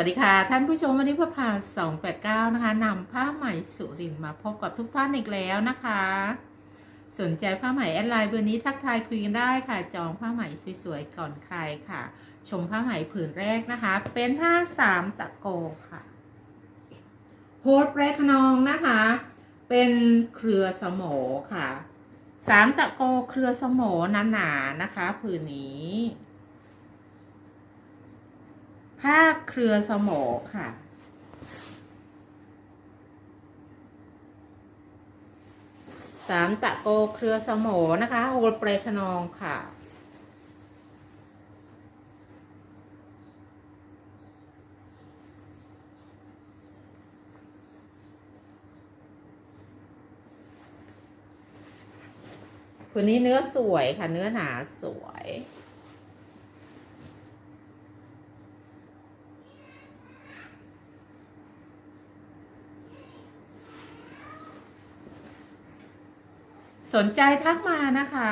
วัสดีค่ะ ท่านผู้ชมวันนี้พระพา289นะคะนำผ้าไหม่สุรินมาพบกับทุกท่านอีกแล้วนะคะ สนใจผ้าไหม่แอดไลน์เบอร์นี้ทักทายคุยกันได้ค่ะ จองผ้าไหม่สวยๆก่อนใครค่ะ ชมผ้าไหม่ผืนแรกนะคะ เป็นผ้าสามตะโกค่ะโฮดแปรขนองนะคะ เป็นเครือสมอค่ะสามตะโกเครือสมอหนาๆนะคะ ผืนนี้ ผ้าเครือสมอค่ะ สามตะโกเครือสมอนะคะโอลเปรขนองค่ะคนนี้เนื้อสวยค่ะเนื้อหนาสวย สนใจทักมานะคะ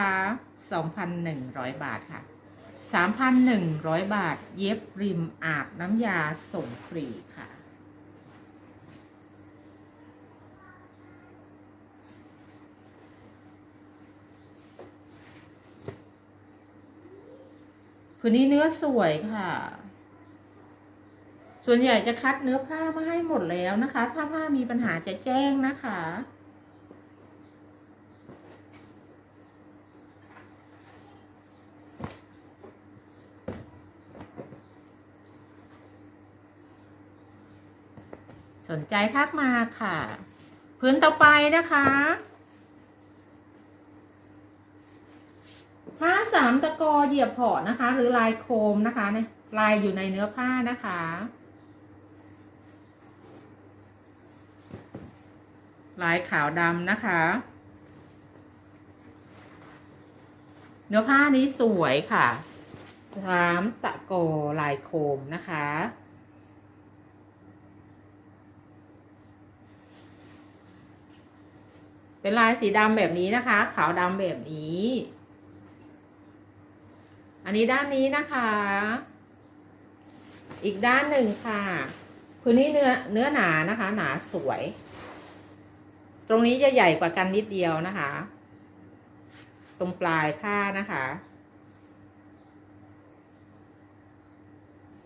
2,100 บาทค่ะ 3,100 บาท เย็บริมอาบน้ำยาส่งฟรีค่ะ ผืนนี้เนื้อสวยค่ะ ส่วนใหญ่จะคัดเนื้อผ้ามาให้หมดแล้วนะคะ ถ้าผ้ามีปัญหาจะแจ้งนะคะ ใจทักมาค่ะ พื้นต่อไปนะคะผ้าสามตะกอเหยียบเพาะนะคะ หรือลายโคมนะคะเนี่ยลายอยู่ในเนื้อผ้านะคะ ลายขาวดำนะคะ เนื้อผ้านี้สวยค่ะสามตะโกลายโคมนะคะ เป็นลายสีดำแบบนี้นะคะ ขาวดำแบบนี้ อันนี้ด้านนี้นะคะ อีกด้านหนึ่งค่ะพื้นนี้เนื้อเนื้อหนานะคะ หนาสวย ตรงนี้จะใหญ่กว่ากันนิดเดียวนะคะ ตรงปลายผ้านะคะ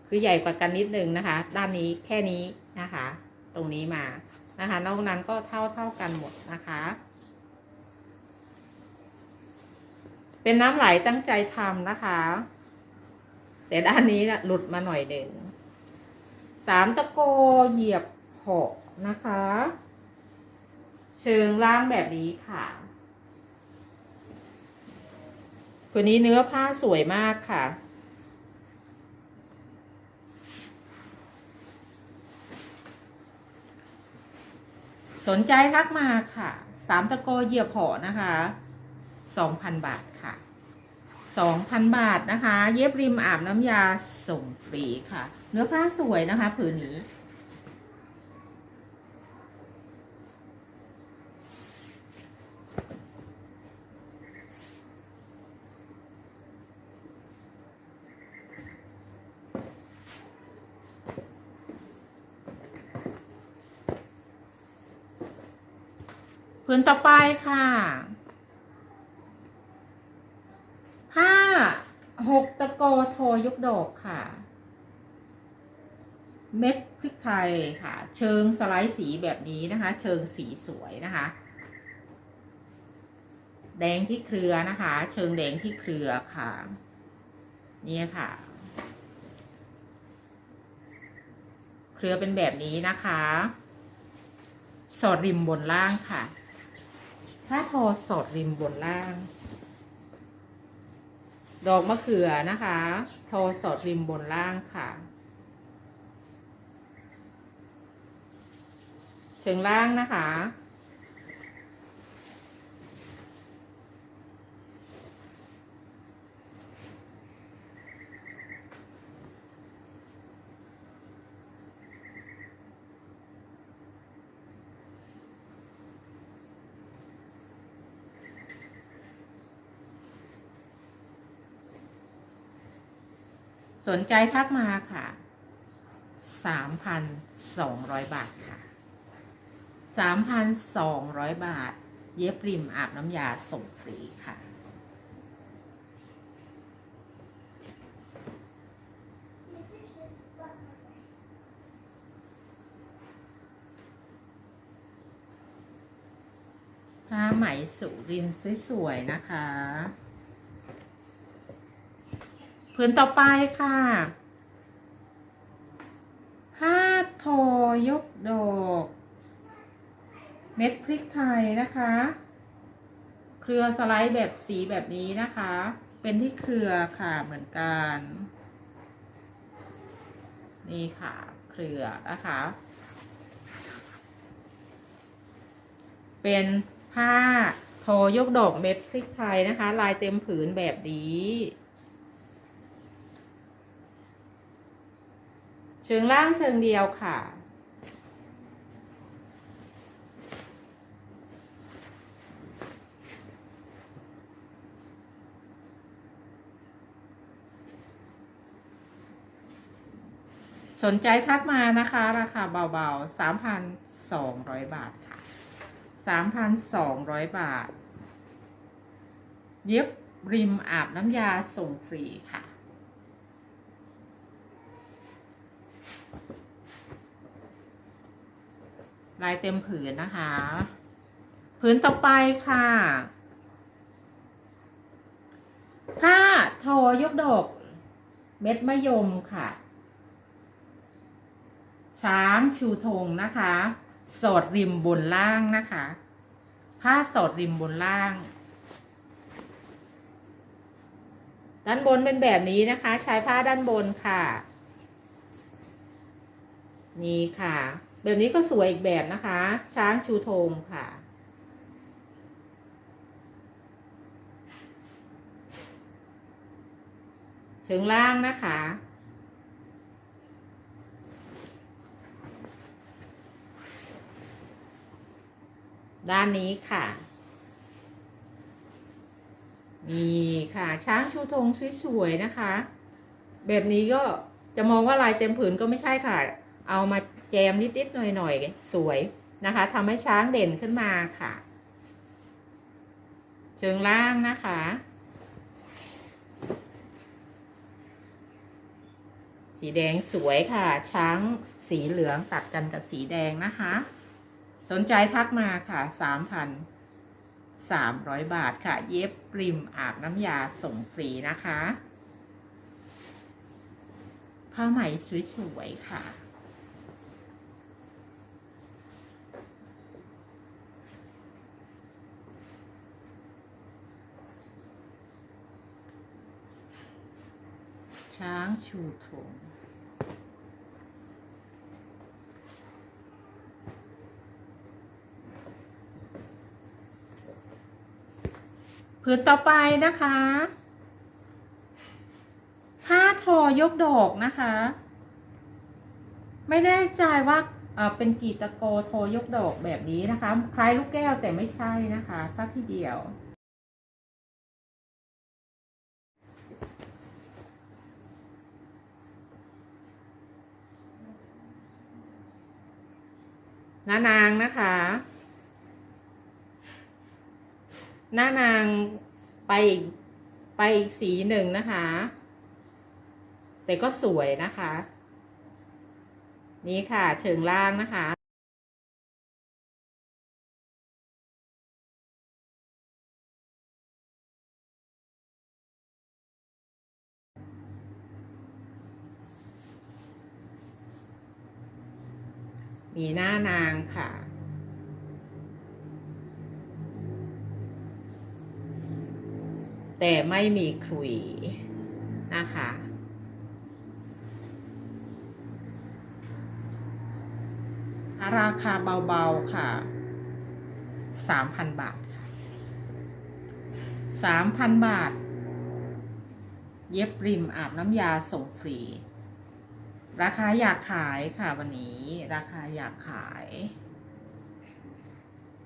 คือใหญ่กว่ากันนิดนึงนะคะ ด้านนี้แค่นี้นะคะ ตรงนี้มานะคะนอกนั้นก็เท่าเท่ากันหมดนะคะ เป็นน้ำไหลตั้งใจทำนะคะ แต่ด้านนี้นะหลุดมาหน่อยหนึ่งสามตะโกเหยียบหกนะคะ เชิงล่างแบบนี้ค่ะตัวนี้เนื้อผ้าสวยมากค่ะ สนใจทักมาค่ะ สามตะโกเหยียบหอนะคะ สองพันบาทค่ะสองพันบาทนะคะ เย็บริมอาบน้ำยาส่งฟรีค่ะ เนื้อผ้าสวยนะคะ ผืนนี้ ผืนต่อไปค่ะ ผ้าหกตะโกโทยกดอกค่ะ เม็ดพริกไทยค่ะ เชิงสไลด์สีแบบนี้นะคะ เชิงสีสวยนะคะ แดงที่เครือนะคะ เชิงแดงที่เครือค่ะ นี่ค่ะ เครือเป็นแบบนี้นะคะ สอดริมบนล่างค่ะ ถ้าทอสอดริมบนล่าง ดอกมะเขือนะคะ ทอสอดริมบนล่างค่ะ เชิงล่างนะคะ สนใจทักมาค่ะสามพันสองร้อยบาทค่ะสามพันสองร้อยบาท เย็บริมอาบน้ำยาส่งฟรีค่ะ ผ้าไหมสุรินสวยๆนะคะ ผืนต่อไปค่ะผ้าทอยกดอก เม็ดพริกไทยนะคะ เครือสไลด์แบบสีแบบนี้นะคะ เป็นที่เครือค่ะเหมือนกัน นี่ค่ะ เครือนะคะ เป็นผ้าทอยกดอกเม็ดพริกไทยนะคะ ลายเต็มผืนแบบนี้ ชิงล่างเชิงเดียวค่ะ สนใจทักมานะคะ ราคาเบาๆ 3,200 บาทค่ะ 3,200 บาท เย็บริมอาบน้ำยาส่งฟรีค่ะ ลายเต็มผืนนะคะ ผืนต่อไปค่ะผ้าทอยกดอก เม็ดมะยมค่ะ ช้างชูธงนะคะ สอดริมบนล่างนะคะ ผ้าสอดริมบนล่าง ด้านบนเป็นแบบนี้นะคะ ใช้ผ้าด้านบนค่ะ นี่ค่ะ แบบนี้ก็สวยอีกแบบนะคะ ช้างชูธงค่ะ เชิงล่างนะคะ ด้านนี้ค่ะ นี่ค่ะ ช้างชูธงสวยๆนะคะ แบบนี้ก็จะมองว่าลายเต็มผืนก็ไม่ใช่ค่ะ เอามา แจมนิดๆหน่อยๆ สวยนะคะทำให้ช้างเด่นขึ้นมาค่ะ เชิงล่างนะคะ สีแดงสวยค่ะ ช้างสีเหลืองตัดกันกับสีแดงนะคะ สนใจทักมาค่ะ3,300บาทค่ะ เย็บริมอาบน้ำยาส่งฟรีนะคะ ผ้าไหมสวยๆค่ะ ช้างชูธงผืนต่อไปนะคะ ผ้าทอยกดอกนะคะ ไม่แน่ใจว่าเป็นกีตะโกโทยกดอกแบบนี้นะคะ คล้ายลูกแก้วแต่ไม่ใช่นะคะสักทีเดียว น้านางนะคะหน้านางไปไปอีกสีหนึ่งนะคะ แต่ก็สวยนะคะ นี่ค่ะเชิงล่างนะคะ มีหน้านางค่ะ แต่ไม่มีขลุยนะคะ ราคาเบาๆค่ะสามพันบาทค่ะสามพันบาท เย็บริมอาบน้ำยาส่งฟรี ราคาอยากขายค่ะวันนี้ ราคาอยากขาย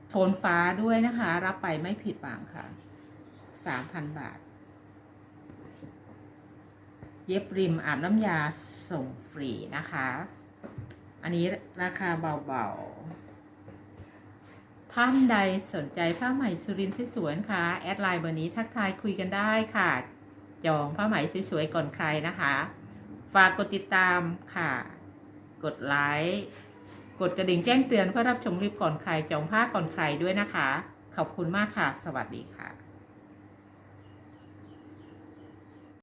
โทนฟ้าด้วยนะคะ รับไปไม่ผิดหวังค่ะสามพันบาท เย็บริมอาบน้ำยาส่งฟรีนะคะ อันนี้ราคาเบาๆ ท่านใดสนใจผ้าไหมสุรินทร์สวยๆนะคะแอดไลน์เบอร์นี้ทักทายคุยกันได้ค่ะ จองผ้าไหมสวยๆก่อนใครนะคะ ฝากกดติดตามค่ะ กดไลค์กดกระดิ่งแจ้งเตือนเพื่อรับชมคลิปก่อนใครจองผ้าก่อนใครด้วยนะคะ ขอบคุณมากค่ะ สวัสดีค่ะ